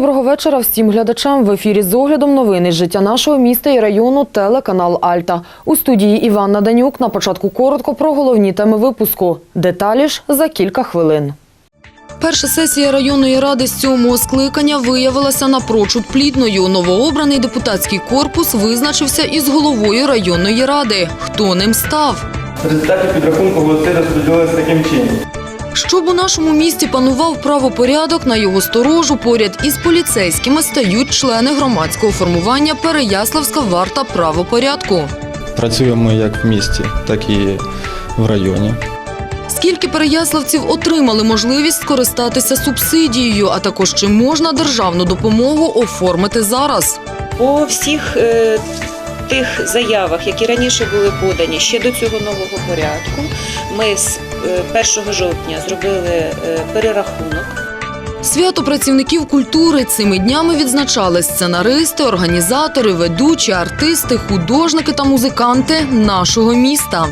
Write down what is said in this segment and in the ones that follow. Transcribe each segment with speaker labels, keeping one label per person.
Speaker 1: Доброго вечора всім глядачам. В ефірі з оглядом новини з життя нашого міста і району телеканал Альта. У студії Іванна Данюк. На початку коротко про головні теми випуску. Деталі ж за кілька хвилин. Перша сесія районної ради з сьомого скликання виявилася напрочуд плідною. Новообраний депутатський корпус визначився із головою районної ради. Хто ним став?
Speaker 2: Результати підрахунку голоси розподілилися таким чином.
Speaker 1: Щоб у нашому місті панував правопорядок, на його сторожу поряд із поліцейськими стають члени громадського формування Переяславська варта правопорядку.
Speaker 3: Працюємо як в місті, так і в районі.
Speaker 1: Скільки переяславців отримали можливість скористатися субсидією, а також чи можна державну допомогу оформити зараз?
Speaker 4: По всіх е, тих заявах, які раніше були подані ще до цього нового порядку, ми з 1 жовтня зробили е, перерахунок.
Speaker 1: Свято працівників культури цими днями відзначали сценаристи, організатори, ведучі, артисти, художники та музиканти нашого міста.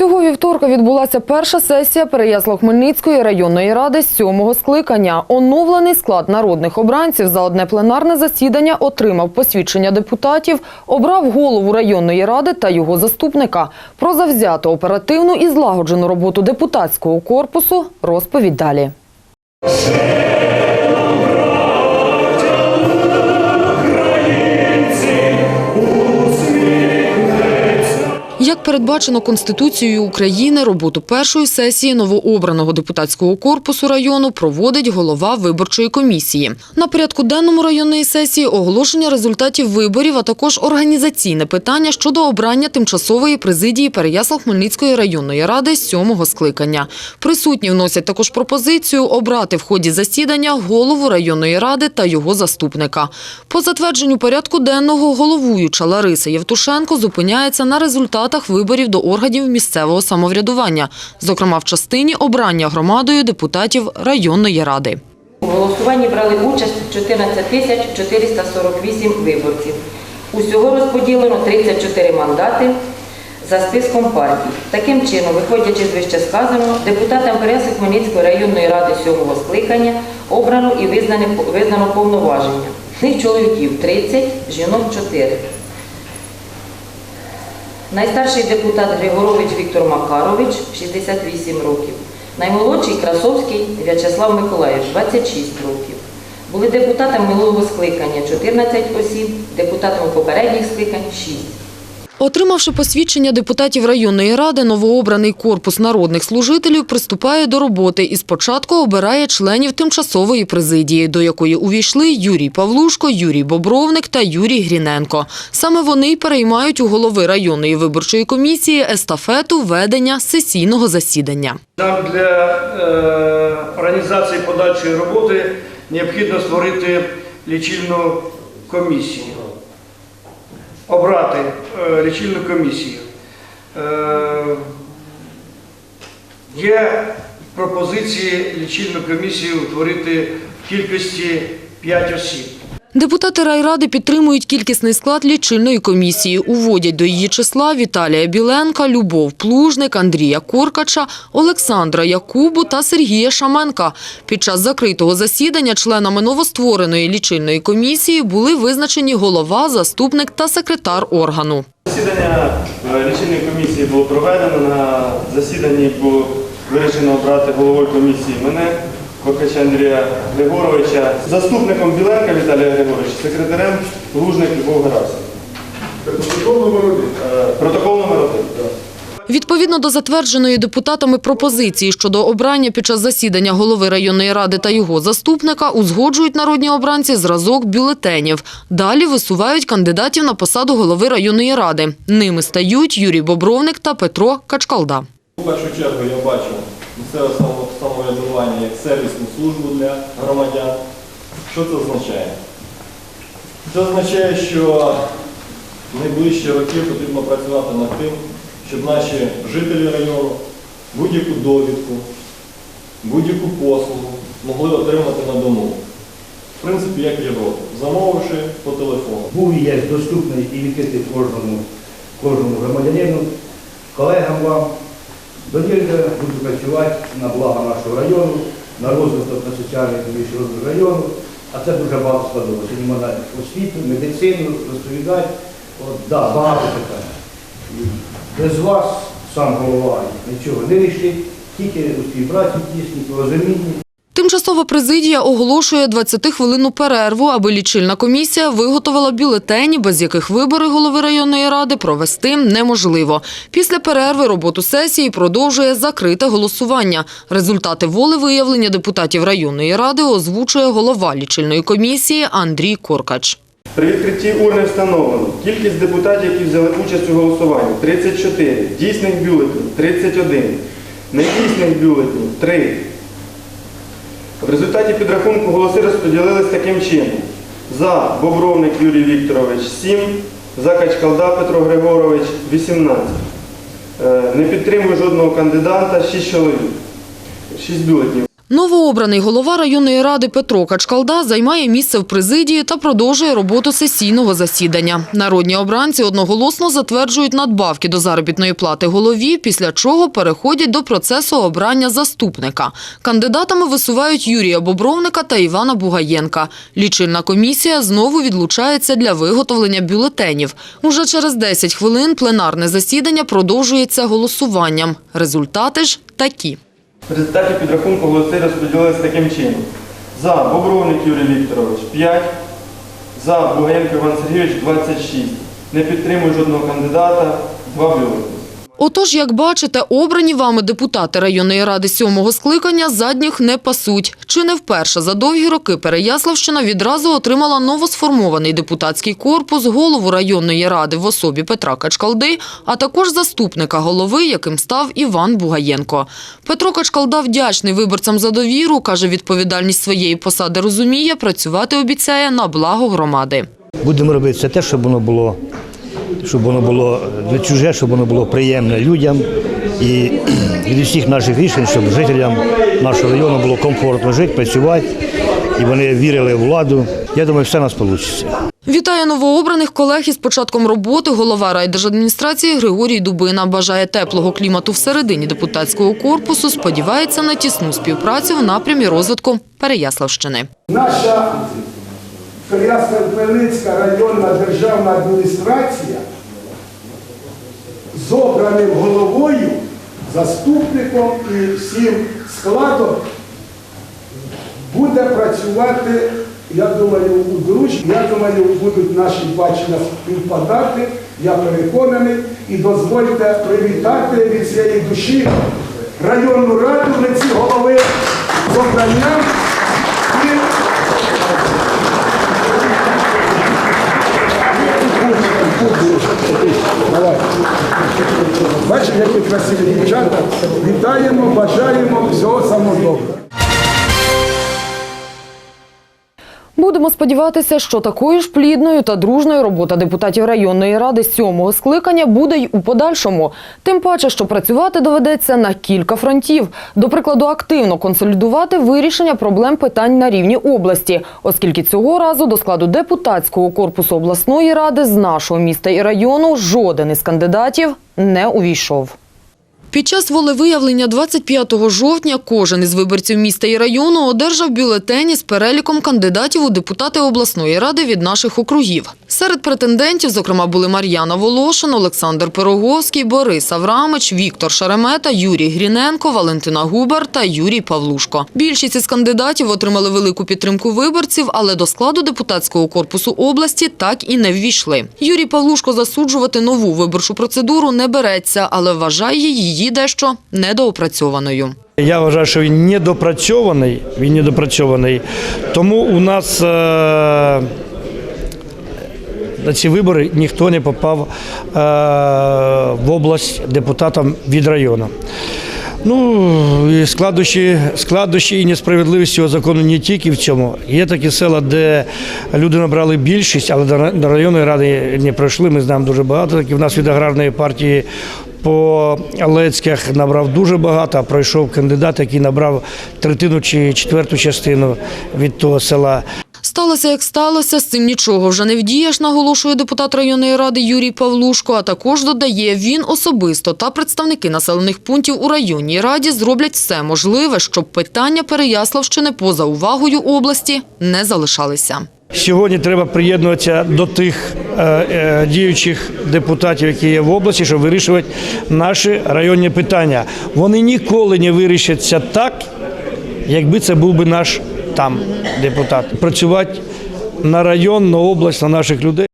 Speaker 1: Цього вівторка відбулася перша сесія Переяслав-Хмельницької районної ради сьомого скликання. Оновлений склад народних обранців за одне пленарне засідання отримав посвідчення депутатів, обрав голову районної ради та його заступника. Про завзяту оперативну і злагоджену роботу депутатського корпусу розповідь далі. Як передбачено Конституцією України, роботу першої сесії новообраного депутатського корпусу району проводить голова виборчої комісії. На порядку денному районної сесії оголошення результатів виборів, а також організаційне питання щодо обрання тимчасової президії Переяслав-Хмельницької районної ради сьомого скликання. Присутні вносять також пропозицію обрати в ході засідання голову районної ради та його заступника. По затвердженню порядку денного головуюча Лариса Євтушенко зупиняється на результатах виборів до органів місцевого самоврядування, зокрема в частині обрання громадою депутатів районної ради.
Speaker 5: У голосуванні брали участь 14 тисяч 448 виборців. Усього розподілено 34 мандати за списком партій. Таким чином, виходячи з вище сказаного, депутатам Переяслав Хмельницької районної ради сьомого скликання обрано і визнано повноваження. З них чоловіків 30, жінок 4. Найстарший депутат Григорович Віктор Макарович, 68 років. Наймолодший Красовський В'ячеслав Миколаїв 26 років. Були депутатами минулого скликання 14 осіб, депутатами попередніх скликань 6.
Speaker 1: Отримавши посвідчення депутатів районної ради, новообраний корпус народних служителів приступає до роботи і спочатку обирає членів тимчасової президії, до якої увійшли Юрій Павлушко, Юрій Бобровник та Юрій Гріненко. Саме вони переймають у голови районної виборчої комісії естафету ведення сесійного засідання.
Speaker 6: Нам для е, організації подальшої роботи необхідно створити лічильну комісію, обрати е, лічильну комісію. Е, є пропозиції лічильну комісію утворити в кількості 5 осіб.
Speaker 1: Депутати райради підтримують кількісний склад лічильної комісії. Уводять до її числа Віталія Біленка, Любов Плужник, Андрія Коркача, Олександра Якубу та Сергія Шаменка. Під час закритого засідання членами новоствореної лічильної комісії були визначені голова, заступник та секретар органу.
Speaker 2: Засідання е, лічильної комісії було проведено. На засіданні було вирішено обрати головою комісії мене, Коркача Андрія Григоровича, заступником Біленка Віталія Григоровича, секретарем Лужник Любов Герасим. Протокол номер один. Протокол номер один.
Speaker 1: Відповідно до затвердженої депутатами пропозиції щодо обрання під час засідання голови районної ради та його заступника узгоджують народні обранці зразок бюлетенів. Далі висувають кандидатів на посаду голови районної ради. Ними стають Юрій Бобровник та Петро Качкалда.
Speaker 7: В першу чергу я бачу місцеве самоврядування як сервісну службу для громадян. Що це означає? Це означає, що в найближчі роки потрібно працювати над тим, щоб наші жителі району будь-яку довідку, будь-яку послугу могли отримати на дому. В принципі, як в Європі, замовивши по телефону.
Speaker 8: був і є доступний і відкритий кожному, кожному громадянину, колегам вам. Довірте, буде працювати на благо нашого району, на розвиток на соціальний економічний розвиток району. А це дуже багато складово. Сьогодні можна освіту, медицину розповідати. От, да, багато питань. Без вас, сам голова, нічого не рішить, тільки у співпраці тісній, порозумінні.
Speaker 1: Тимчасова президія оголошує 20-хвилинну перерву, аби лічильна комісія виготовила бюлетені, без яких вибори голови районної ради провести неможливо. Після перерви роботу сесії продовжує закрите голосування. Результати волевиявлення депутатів районної ради озвучує голова лічильної комісії Андрій Коркач.
Speaker 2: При відкритті урни встановлено кількість депутатів, які взяли участь у голосуванні 34, дійсних бюлетнів 31, недійсних бюлетнів 3. В результаті підрахунку голоси розподілились таким чином. За Бобровник Юрій Вікторович 7, за Качкалда Петро Григорович 18. Е, Не підтримую жодного кандидата 6 чоловік. 6 бюлетнів.
Speaker 1: Новообраний голова районної ради Петро Качкалда займає місце в президії та продовжує роботу сесійного засідання. Народні обранці одноголосно затверджують надбавки до заробітної плати голові, після чого переходять до процесу обрання заступника. Кандидатами висувають Юрія Бобровника та Івана Бугаєнка. Лічильна комісія знову відлучається для виготовлення бюлетенів. Уже через 10 хвилин пленарне засідання продовжується голосуванням. Результати ж такі.
Speaker 2: В результаті підрахунку голоси розподілилися таким чином. За Бобровник Юрій Вікторович 5, за Бугаєнко Іван Сергійович 26. Не підтримую жодного кандидата, 2 бюлетні.
Speaker 1: Отож, як бачите, обрані вами депутати районної ради сьомого скликання задніх не пасуть. Чи не вперше за довгі роки Переяславщина відразу отримала новосформований депутатський корпус, голову районної ради в особі Петра Качкалди, а також заступника голови, яким став Іван Бугаєнко. Петро Качкалда вдячний виборцям за довіру, каже, відповідальність своєї посади розуміє, працювати обіцяє на благо громади.
Speaker 8: Будемо робити все те, щоб воно було, щоб воно було не чуже, щоб воно було приємне людям і від усіх наших рішень, щоб жителям нашого району було комфортно жити, працювати, і вони вірили в владу. Я думаю, все у нас вийде.
Speaker 1: Вітає новообраних колег із початком роботи голова райдержадміністрації Григорій Дубина. Бажає теплого клімату всередині депутатського корпусу. Сподівається на тісну співпрацю в напрямі розвитку Переяславщини.
Speaker 9: Наша Переяслав-Хмельницька районна державна адміністрація з обраним головою, заступником і всім складом буде працювати, я думаю, у дружбі. Я думаю, будуть наші бачення співпадати. Я переконаний. І дозвольте привітати від цієї душі районну раду в лиці голови з обранням. Давай. Бачите, які красиві дівчата. Вітаємо, бажаємо всього самого доброго.
Speaker 1: Будемо сподіватися, що такою ж плідною та дружною робота депутатів районної ради сьомого скликання буде й у подальшому. Тим паче, що працювати доведеться на кілька фронтів. До прикладу, активно консолідувати вирішення проблем питань на рівні області, оскільки цього разу до складу депутатського корпусу обласної ради з нашого міста і району жоден із кандидатів не увійшов. Під час волевиявлення 25 жовтня кожен із виборців міста і району одержав бюлетені з переліком кандидатів у депутати обласної ради від наших округів. Серед претендентів, зокрема, були Мар'яна Волошин, Олександр Пироговський, Борис Аврамич, Віктор Шеремета, Юрій Гріненко, Валентина Губар та Юрій Павлушко. Більшість із кандидатів отримали велику підтримку виборців, але до складу депутатського корпусу області так і не ввійшли. Юрій Павлушко засуджувати нову виборчу процедуру не береться, але вважає її дещо недоопрацьованою.
Speaker 10: Я вважаю, що він недопрацьований. Він недопрацьований. Тому у нас е, на ці вибори ніхто не попав е, в область депутатом від району. Ну, і складнощі, складнощі і несправедливість цього закону не тільки в цьому. Є такі села, де люди набрали більшість, але до районної ради не пройшли. Ми знаємо дуже багато. Таких в нас від аграрної партії по Лецьках набрав дуже багато, а пройшов кандидат, який набрав третину чи четверту частину від того села.
Speaker 1: Сталося, як сталося, з цим нічого вже не вдієш, наголошує депутат районної ради Юрій Павлушко, а також додає, він особисто та представники населених пунктів у районній раді зроблять все можливе, щоб питання Переяславщини поза увагою області не залишалися.
Speaker 10: Сьогодні треба приєднуватися до тих діючих депутатів, які є в області, щоб вирішувати наші районні питання. Вони ніколи не вирішаться так, якби це був би наш там депутат. Працювати на район, на область, на наших людей.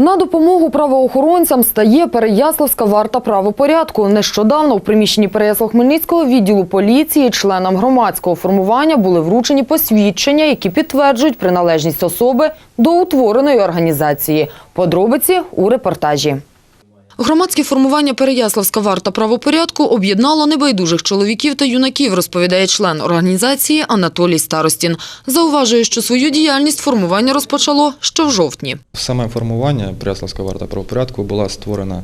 Speaker 1: На допомогу правоохоронцям стає Переяславська варта правопорядку. Нещодавно в приміщенні Переяслав-Хмельницького відділу поліції членам громадського формування були вручені посвідчення, які підтверджують приналежність особи до утвореної організації. Подробиці у репортажі. Громадське формування Переяславська варта правопорядку об'єднало небайдужих чоловіків та юнаків, розповідає член організації Анатолій Старостін. Зауважує, що свою діяльність формування розпочало ще в жовтні.
Speaker 3: Саме формування Пряславська варта правопорядку була створена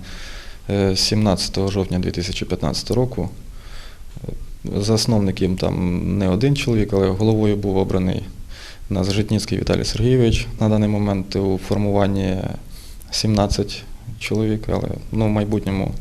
Speaker 3: е, 17 жовтня 2015 року. Е, Засновником там не один чоловік, але головою був обраний нас Житніцький Віталій Сергійович. На даний момент у формуванні 17 чоловік, але ну, в майбутньому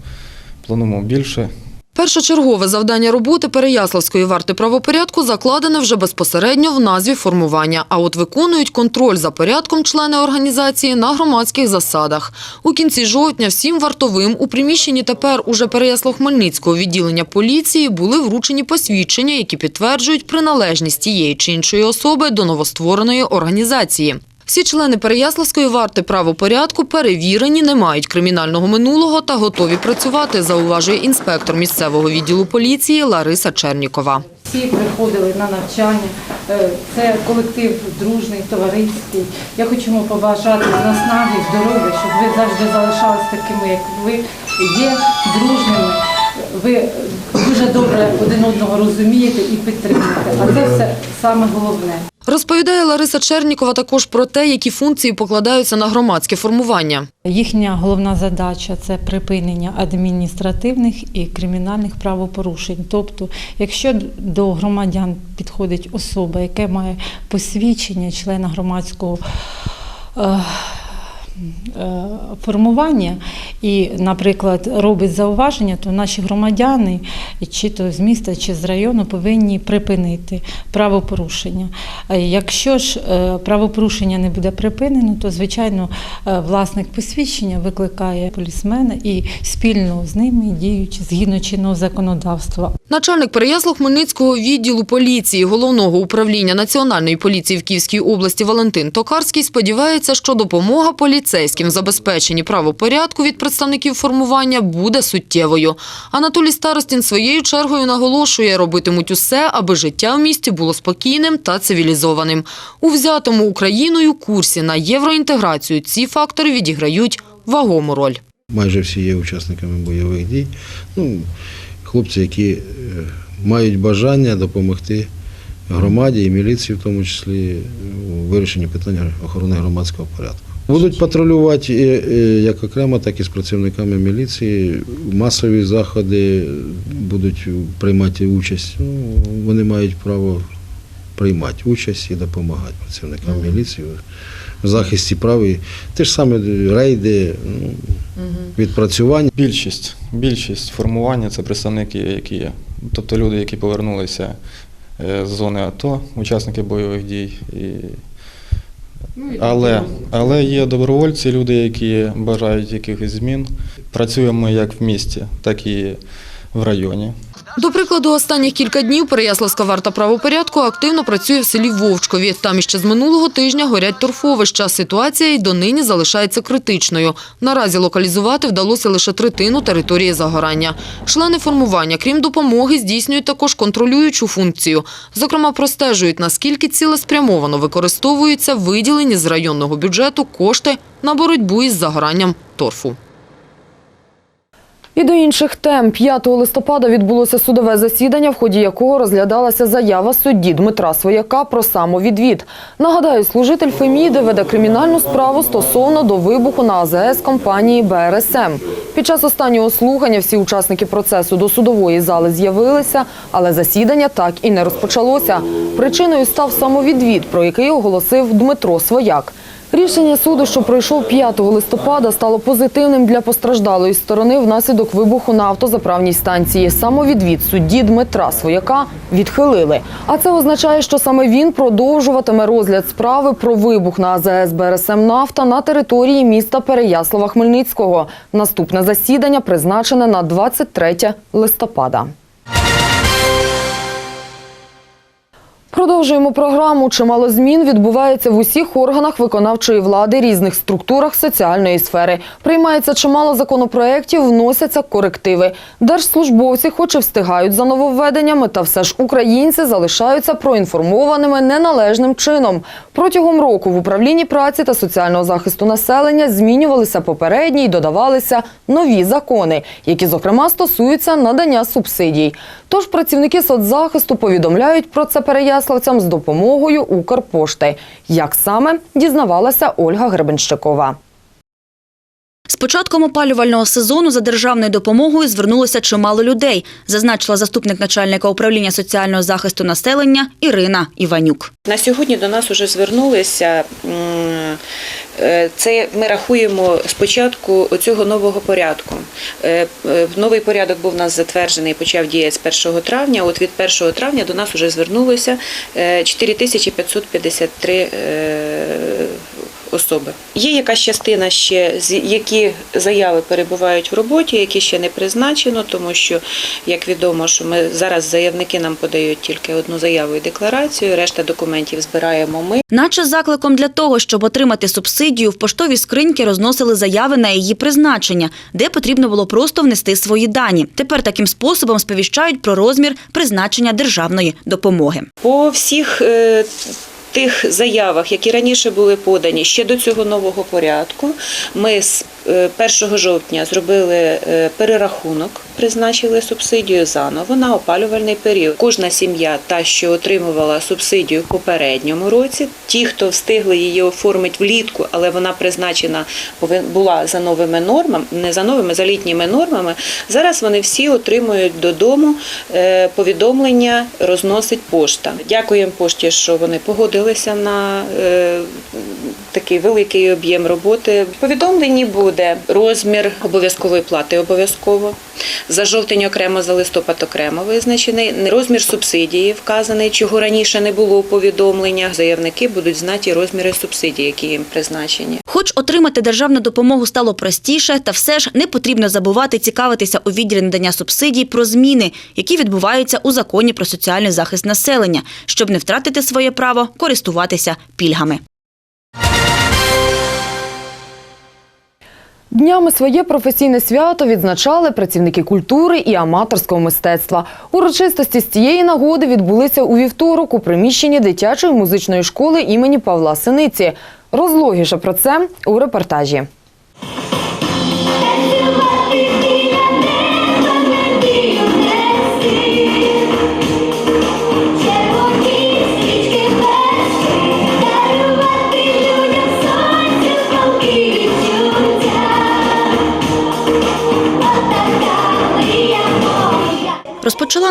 Speaker 3: плануємо більше.
Speaker 1: Першочергове завдання роботи Переяславської варти правопорядку закладене вже безпосередньо в назві формування, а от виконують контроль за порядком члени організації на громадських засадах. У кінці жовтня всім вартовим у приміщенні тепер уже Переяслав-Хмельницького відділення поліції були вручені посвідчення, які підтверджують приналежність тієї чи іншої особи до новоствореної організації. Всі члени Переяславської варти правопорядку перевірені, не мають кримінального минулого та готові працювати, зауважує інспектор місцевого відділу поліції Лариса Чернікова.
Speaker 11: Всі приходили на навчання. Е, Це колектив дружний, товариський. Я хочу йому побажати наснаги, здоров'я, щоб ви завжди залишались такими, як ви є, дружними. Ви дуже добре один одного розумієте і підтримуєте. А це все саме головне.
Speaker 1: Розповідає Лариса Чернікова також про те, які функції покладаються на громадське формування.
Speaker 11: Їхня головна задача це припинення адміністративних і кримінальних правопорушень. Тобто, якщо до громадян підходить особа, яка має посвідчення члена громадського. Е, Формування і, наприклад, робить зауваження, то наші громадяни, чи то з міста, чи з району, повинні припинити правопорушення. Якщо ж е, правопорушення не буде припинено, то звичайно е, власник посвідчення викликає полісмена і спільно з ними діють згідно чинного законодавства.
Speaker 1: Начальник Переяслав-Хмельницького відділу поліції Головного управління Національної поліції в Київській області Валентин Токарський сподівається, що допомога поліцейським в забезпеченні правопорядку від представників формування буде суттєвою. Анатолій Старостін своєю чергою наголошує, робитимуть усе, аби життя в місті було спокійним та цивілізованим. У взятому Україною курсі на євроінтеграцію ці фактори відіграють вагому роль.
Speaker 12: майже всі є учасниками бойових дій. Ну, хлопці, які е, мають бажання допомогти громаді і міліції, в тому числі у вирішенні питання охорони громадського порядку. Будуть патрулювати і, е, як окремо, так і з працівниками міліції. Масові заходи будуть приймати участь. Ну, вони мають право приймати участь і допомагати працівникам міліції в захисті прав. І те ж саме рейди, ну, відпрацювання.
Speaker 3: Більшість, більшість формування це представники, які є. Тобто люди, які повернулися е, з зони АТО, учасники бойових дій. І... Але, але є добровольці, люди, які бажають якихось змін. Працюємо як в місті, так і в районі.
Speaker 1: До прикладу, останніх кілька днів Переяславська варта правопорядку активно працює в селі Вовчкові. Там іще з минулого тижня горять торфовища. Ситуація й донині залишається критичною. Наразі локалізувати вдалося лише третину території загорання. Члени формування, крім допомоги, здійснюють також контролюючу функцію. Зокрема, простежують, наскільки цілеспрямовано використовуються виділені з районного бюджету кошти на боротьбу із загоранням торфу.
Speaker 13: І до інших тем 5 листопада відбулося судове засідання, в ході якого розглядалася заява судді Дмитра Свояка про самовідвід. Нагадаю, служитель Феміди веде кримінальну справу стосовно до вибуху на АЗС компанії БРСМ. Під час останнього слухання всі учасники процесу до судової зали з'явилися, але засідання так і не розпочалося. Причиною став самовідвід, про який оголосив Дмитро Свояк. Рішення суду, що пройшов 5 листопада, стало позитивним для постраждалої сторони внаслідок вибуху на автозаправній станції. Самовідвід судді Дмитра Свояка відхилили. А це означає, що саме він продовжуватиме розгляд справи про вибух на АЗС БРСМ «Нафта» на території міста Переяслава-Хмельницького. Наступне засідання призначене на 23 листопада. Продовжуємо програму. Чимало змін відбувається в усіх органах виконавчої влади, різних структурах соціальної сфери. Приймається чимало законопроєктів, вносяться корективи. Держслужбовці, хоч і встигають за нововведеннями, та все ж українці залишаються проінформованими неналежним чином. Протягом року в управлінні праці та соціального захисту населення змінювалися попередні й додавалися нові закони, які, зокрема, стосуються надання субсидій. Тож працівники соцзахисту повідомляють про це переяславцям з допомогою Укрпошти. Як саме дізнавалася Ольга Гребенщикова.
Speaker 14: З початком опалювального сезону за державною допомогою звернулося чимало людей, зазначила заступник начальника управління соціального захисту населення Ірина Іванюк.
Speaker 4: На сьогодні до нас вже звернулися. е, Це ми рахуємо спочатку цього нового порядку. Е, е, Новий порядок був у нас затверджений, і почав діяти з 1 травня. От від 1 травня до нас вже звернулося е, 4553 е, особи. Є якась частина ще, які заяви перебувають в роботі, які ще не призначено, тому що, як відомо, що ми зараз заявники нам подають тільки одну заяву і декларацію, решта документів збираємо ми.
Speaker 14: Наче закликом для того, щоб отримати субсидію, в поштові скриньки розносили заяви на її призначення, де потрібно було просто внести свої дані. Тепер таким способом сповіщають про розмір призначення державної допомоги.
Speaker 4: По всіх е, тих заявах, які раніше були подані ще до цього нового порядку, ми з е, 1 жовтня зробили е, перерахунок, призначили субсидію заново на опалювальний період. Кожна сім'я, та що отримувала субсидію в попередньому році, ті, хто встигли її оформити влітку, але вона призначена була за новими нормами, не за новими, за літніми нормами. Зараз вони всі отримують додому е, повідомлення, розносить пошта. Дякуємо пошті, що вони погодилися на е, такий великий об'єм роботи. В повідомленні буде розмір обов'язкової плати обов'язково. За жовтень окремо, за листопад окремо визначений. Розмір субсидії вказаний, чого раніше не було у повідомленнях. Заявники будуть знати розміри субсидій, які їм призначені.
Speaker 14: Хоч отримати державну допомогу стало простіше, та все ж не потрібно забувати цікавитися у відділі надання субсидій про зміни, які відбуваються у законі про соціальний захист населення, щоб не втратити своє право користуватися пільгами.
Speaker 13: Днями своє професійне свято відзначали працівники культури і аматорського мистецтва. Урочистості з цієї нагоди відбулися у вівторок у приміщенні дитячої музичної школи імені Павла Синиці. Розлогіше про це у репортажі.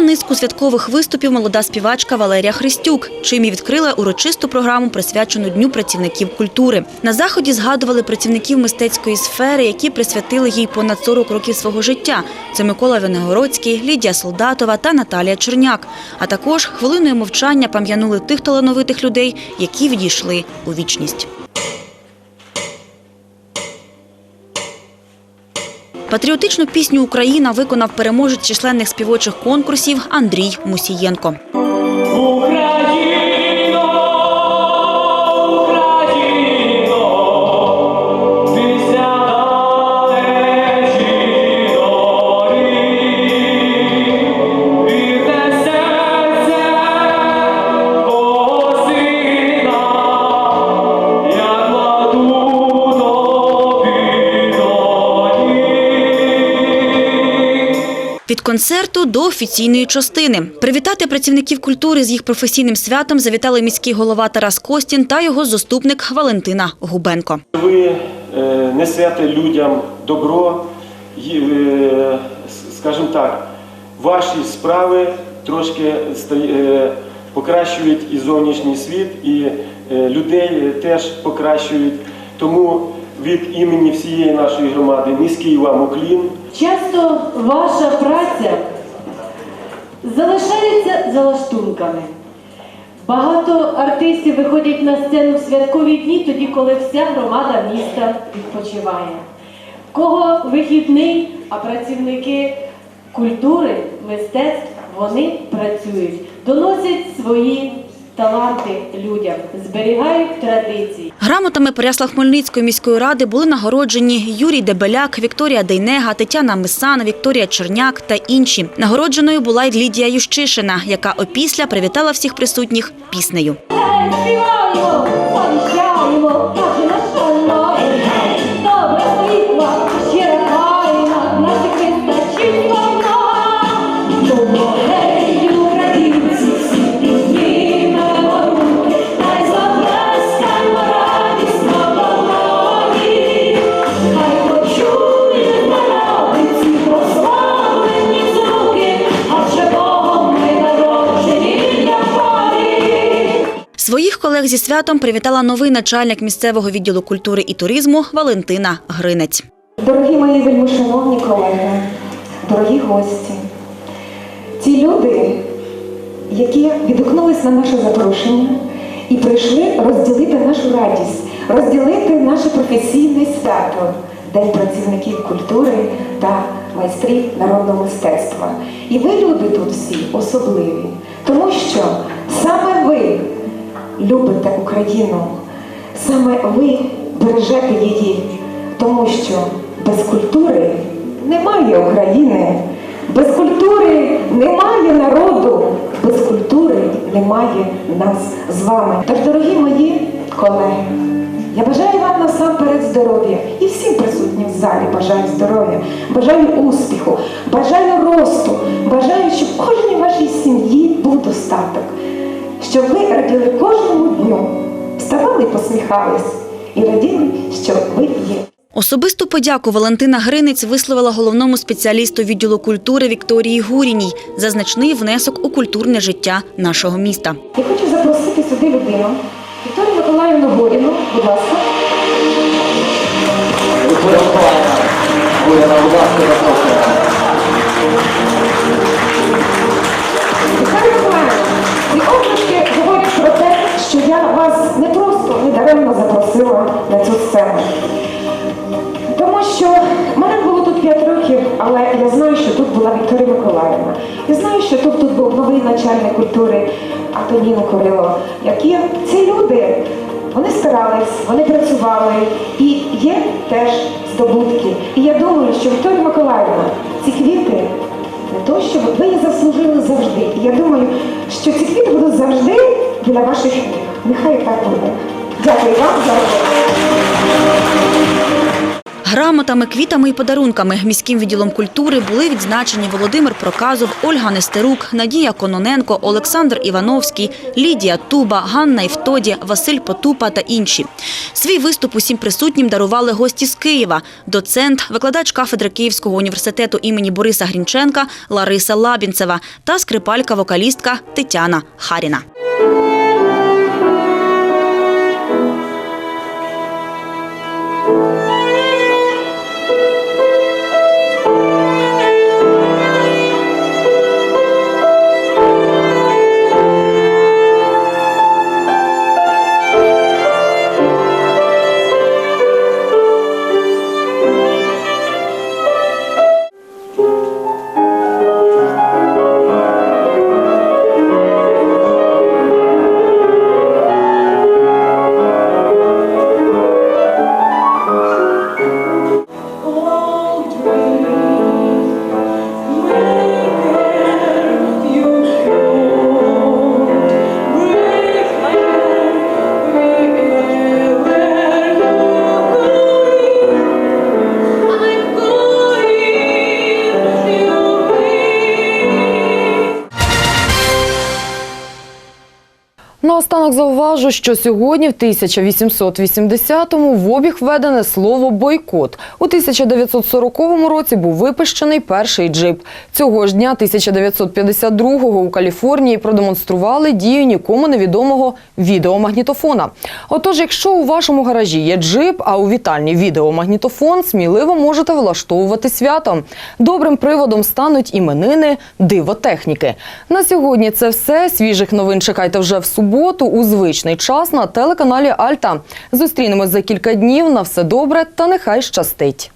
Speaker 14: Низку святкових виступів молода співачка Валерія Христюк, чим і відкрила урочисту програму, присвячену Дню працівників культури. На заході згадували працівників мистецької сфери, які присвятили їй понад 40 років свого життя. Це Микола Венегородський, Лідія Солдатова та Наталія Черняк. А також хвилиною мовчання пам'янули тих талановитих людей, які відійшли у вічність. Патріотичну пісню Україна виконав переможець численних співочих конкурсів Андрій Мусієнко. Концерту до офіційної частини. Привітати працівників культури з їх професійним святом завітали міський голова Тарас Костін та його заступник Валентина Губенко.
Speaker 15: Ви е, несете людям добро, е, скажімо так, ваші справи трошки е, покращують і зовнішній світ, і людей теж покращують. Тому від імені всієї нашої громади низький вам уклін.
Speaker 16: Часто ваша праця залишається за лаштунками. Багато артистів виходять на сцену в святкові дні, тоді, коли вся громада міста відпочиває. Кого вихідний, а працівники культури, мистецтв, вони працюють, доносять свої таланти людям, зберігають традиції.
Speaker 14: Грамотами Пересла Хмельницької міської ради були нагороджені Юрій Дебеляк, Вікторія Дейнега, Тетяна Мисан, Вікторія Черняк та інші. Нагородженою була й Лідія Ющишина, яка опісля привітала всіх присутніх піснею.
Speaker 16: Співаємо,
Speaker 14: зі святом привітала новий начальник місцевого відділу культури і туризму Валентина Гринець.
Speaker 17: Дорогі мої вельмишановні колеги, дорогі гості, ці люди, які відгукнулись на наше запрошення і прийшли розділити нашу радість, розділити наше професійне свято, День працівників культури та майстрів народного мистецтва. І ви, люди, тут всі особливі, тому що саме ви любите Україну, саме ви бережете її, тому що без культури немає України, без культури немає народу, без культури немає нас з вами. Тож, дорогі мої колеги, я бажаю вам насамперед здоров'я. І всім присутнім в залі бажаю здоров'я, бажаю успіху, бажаю росту, бажаю, щоб кожній вашій сім'ї був достаток, щоб ви раділи кожному дню, вставали і посміхались і раділи, що ви є.
Speaker 14: Особисту подяку Валентина Гринець висловила головному спеціалісту відділу культури Вікторії Гуріній за значний внесок у культурне життя нашого міста.
Speaker 17: Я хочу запросити сюди людину, Вікторію Миколаївну Горіну, будь ласка. Вікторія Миколаївна, ці оплески говорять про те, що я вас не просто недаремно запросила на цю сцену. Тому що мене було тут 5 років, але я знаю, що тут була Вікторія Миколаївна. Я знаю, що тут, тут був новий начальник культури Антоніно Корило, які ці люди, вони старались, вони працювали і є теж здобутки. І я думаю, що Вікторія Миколаївна, ці квіти не то, що ви- їх заслужили завжди. І я думаю, що ці квіти будуть завжди для ваших ніг. Нехай так буде.
Speaker 14: Грамотами, квітами і подарунками міським відділом культури були відзначені Володимир Проказов, Ольга Нестерук, Надія Кононенко, Олександр Івановський, Лідія Туба, Ганна Івтоді, Василь Потупа та інші. Свій виступ усім присутнім дарували гості з Києва, доцент, викладач кафедри Київського університету імені Бориса Грінченка Лариса Лабінцева та скрипалька-вокалістка Тетяна Харіна.
Speaker 13: Зауважу, що сьогодні, в 1880-му, в обіг введене слово бойкот. У 1940 році був випущений перший джип. Цього ж дня, 1952-го, у Каліфорнії продемонстрували дію нікому невідомого відеомагнітофона. Отож, якщо у вашому гаражі є джип, а у вітальні відеомагнітофон, сміливо можете влаштовувати свято. Добрим приводом стануть іменини дивотехніки. На сьогодні це все. Свіжих новин чекайте вже в суботу у звичний час на телеканалі Альта. Зустрінемось за кілька днів. На все добре та нехай щастить.